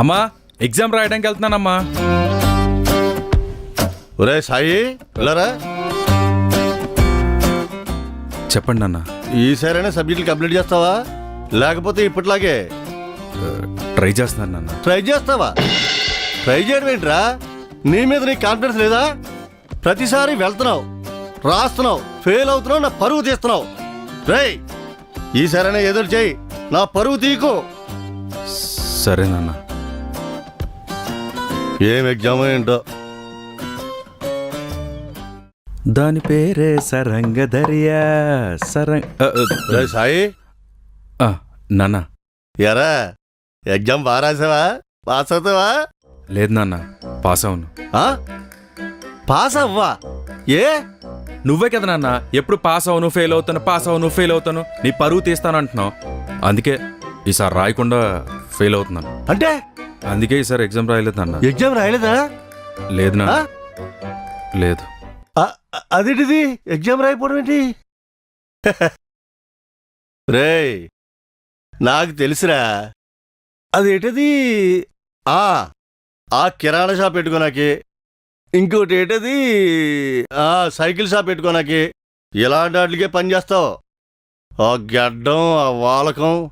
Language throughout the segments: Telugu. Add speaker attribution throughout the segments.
Speaker 1: అమ్మా ఎగ్జామ్ రాయడానికి వెళ్తున్నానమ్మా.
Speaker 2: ఒరే సాయి వెళ్ళరా?
Speaker 1: చెప్పండి నాన్న.
Speaker 2: ఈసారైనా సబ్జెక్టులు కంప్లీట్ చేస్తావా? లేకపోతే ఇప్పటిలాగే?
Speaker 1: ట్రై చేస్తున్నాను నాన్న.
Speaker 2: ట్రై చేస్తావా? ట్రై చేయడం ఏంట్రా? నీ మీద నీకు కాన్ఫిడెన్స్ లేదా? ప్రతిసారి వెళ్తున్నావు రాస్తున్నావు ఫెయిల్ అవుతున్నావు నా పరువు తీస్తున్నావు. రేయ్ ఈసారైనా ఎదురు చేయి నా పరువు తీకు.
Speaker 1: సరే నాన్న.
Speaker 2: ఏం ఎగ్జామ్ ఏంటో?
Speaker 1: దాని పేరే సరంగ దర్యా సరంగ్
Speaker 2: సాయి.
Speaker 1: నాన్న.
Speaker 2: ఎరా ఎగ్జామ్ బాగా రాసావా? పాస్ అవుతావా?
Speaker 1: లేదు నాన్న పాస్ అవును.
Speaker 2: ఆ? పాస్ అవ్వా? ఏ?
Speaker 1: నువ్వే కదా నాన్న ఎప్పుడు పాస్ అవును ఫెయిల్ అవుతాను పాస్ అవును ఫెయిల్ అవుతాను నీ పరువు తీస్తాను అంటున్నావు. అందుకే ఈసారి రాయకుండా ఫెయిల్ అవుతున్నాను.
Speaker 2: అంటే?
Speaker 1: అందుకే ఈసారి ఎగ్జామ్ రాయలేదు నాన్న.
Speaker 2: ఎగ్జామ్ రాయలేదా?
Speaker 1: లేదు లేదు.
Speaker 2: అదేంటిది? ఎగ్జామ్ రాయిపోవడం ఏంటి? రేయ్ నాకు తెలుసురా. అదేంటది? ఆ ఆ కిరాణా షాప్ పెట్టుకోనాకి. ఇంకోటి ఏంటది? ఆ సైకిల్ షాప్ పెట్టుకోనాకి. ఇలాంటి వాటికే పని చేస్తావు. ఆ గడ్డం ఆ వాలకం.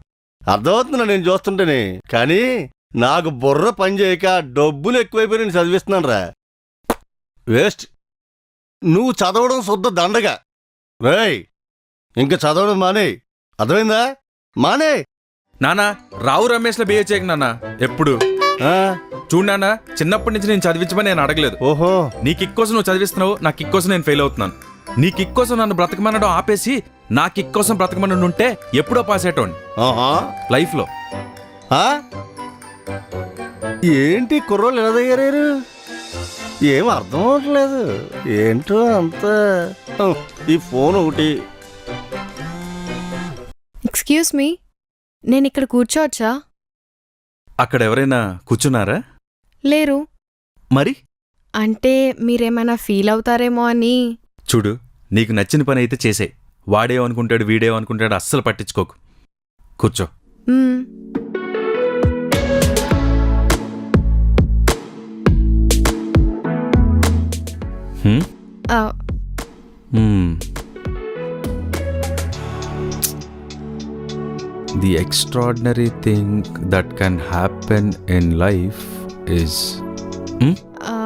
Speaker 2: అర్థమవుతుందా నేను చూస్తుంటేనే. కానీ నాకు బుర్ర పని చేయక డబ్బులు ఎక్కువైపోయి నేను చదివిస్తున్నాను రా. వేస్ట్. నువ్వు చదవడం శుద్ధ దండగా. రేయ్ ఇంక చదవడం మానే అర్థమైందా? మానే
Speaker 1: నాన్న రావు రమేష్లో బిహేవ్ చేయకు నాన్న ఎప్పుడు? చూడు నాన్న చిన్నప్పటి నుంచి నేను చదివించమని నేను అడగలేదు.
Speaker 2: ఓహో.
Speaker 1: నీ కిక్ కోసం నువ్వు చదివిస్తున్నావు నా కిక్ కోసం నేను ఫెయిల్ అవుతున్నాను. నీ కిక్ కోసం నన్ను బ్రతకమనడం ఆపేసి నా కిక్ కోసం బ్రతకమని ఉంటే ఎప్పుడో పాస్ అయ్యేటోండి లైఫ్లో?
Speaker 2: ఏంటి కుర్రోళ్ళు ఎలా తయారయ్యారు? ఏం అర్థం అవట్లేదు ఏంటో అంత. ఈ ఫోన్ ఒకటి.
Speaker 3: ఎక్స్క్యూజ్ మీ నేను ఇక్కడ కూర్చోవచ్చా?
Speaker 1: అక్కడ ఎవరైనా కూర్చున్నారా?
Speaker 3: లేరు.
Speaker 1: మరి?
Speaker 3: అంటే మీరేమైనా ఫీల్ అవుతారేమో అని.
Speaker 1: చూడు నీకు నచ్చిన పని అయితే చేసే వాడేమనుకుంటాడు వీడేమనుకుంటాడు అస్సలు పట్టించుకోకు. కూర్చో.
Speaker 3: మ్మ్. ఆ.
Speaker 1: The extraordinary thing that can happen in life is. Hmm?
Speaker 3: ఆ,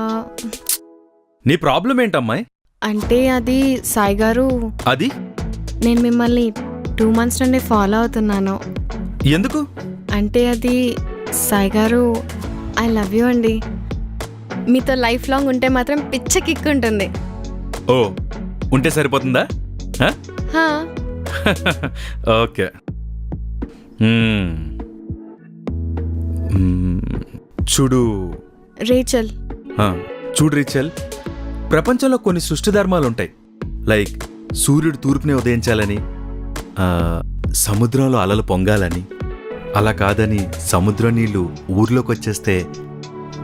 Speaker 1: నీ ప్రాబ్లం ఏంటమ్మాయి
Speaker 3: అంటే అది సాయి గారు
Speaker 1: అది
Speaker 3: నేను మిమ్మల్ని టూ మంత్స్ నుండి ఫాలో అవుతున్నాను
Speaker 1: ఎందుకు
Speaker 3: అంటే అది సాయి గారు ఐ లవ్ యూ అండి మీతో లైఫ్ లాంగ్ ఉంటే మాత్రం పిచ్చ కిక్ ఉంటుంది
Speaker 1: ఓ ఉంటే సరిపోతుందా? ఓకే. చూడు.
Speaker 3: రేచల్.
Speaker 1: చూడు రిచల్. ప్రపంచంలో కొన్ని సృష్టి ధర్మాలు ఉంటాయి లైక్ సూర్యుడు తూర్పునే ఉదయించాలని సముద్రంలో అలలు పొంగాలని. అలా కాదని సముద్రం నీళ్ళు ఊర్లోకి వచ్చేస్తే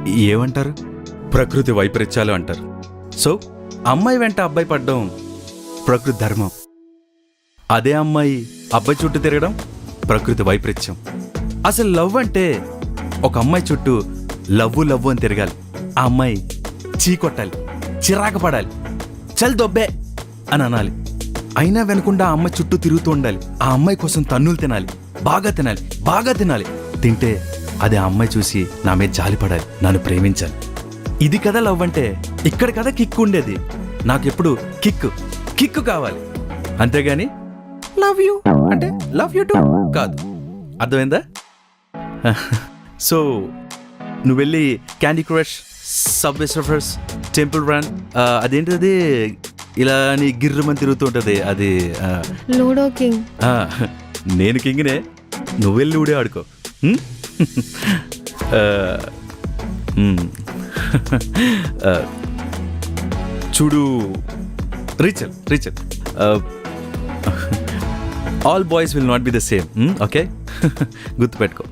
Speaker 1: ఏమంటారు? ప్రకృతి వైపరీత్యాలు అంటారు. సో అమ్మాయి వెంట అబ్బాయి పడ్డం ప్రకృతి ధర్మం. అదే అమ్మాయి అబ్బాయి చుట్టూ తిరగడం ప్రకృతి వైపరీత్యం. అసలు లవ్ అంటే ఒక అమ్మాయి చుట్టూ లవ్వు లవ్వు అని తిరగాలి. ఆ అమ్మాయి చీకొట్టాలి చిరాకు పడాలి చల్ దొబ్బే అని అనాలి. అయినా వెనకుండా ఆ అమ్మాయి చుట్టూ తిరుగుతూ ఉండాలి. ఆ అమ్మాయి కోసం తన్నులు తినాలి బాగా తినాలి బాగా తినాలి. తింటే అది ఆ అమ్మాయి చూసి నా మీద జాలిపడాలి నన్ను ప్రేమించాలి. ఇది కదా లవ్ అంటే. ఇక్కడ కదా కిక్ ఉండేది. నాకెప్పుడు కిక్ కిక్ కావాలి. అంతేగాని లవ్ యూ అంటే లవ్ యూ టు కాదు. అర్థమైందా? సో నువ్వు వెళ్ళి candy crush sub surfers temple run అదేంటిది? ఇలా నీ గిర్రమని తిరుగుతూ ఉంటుంది అది
Speaker 3: లూడో కింగ్
Speaker 1: నేను కింగ్నే నువ్వు వెళ్ళి ఊడే ఆడుకో. చూడు. Rachel Rachel. All boys will not be the same okay గుర్తుపెట్టుకో.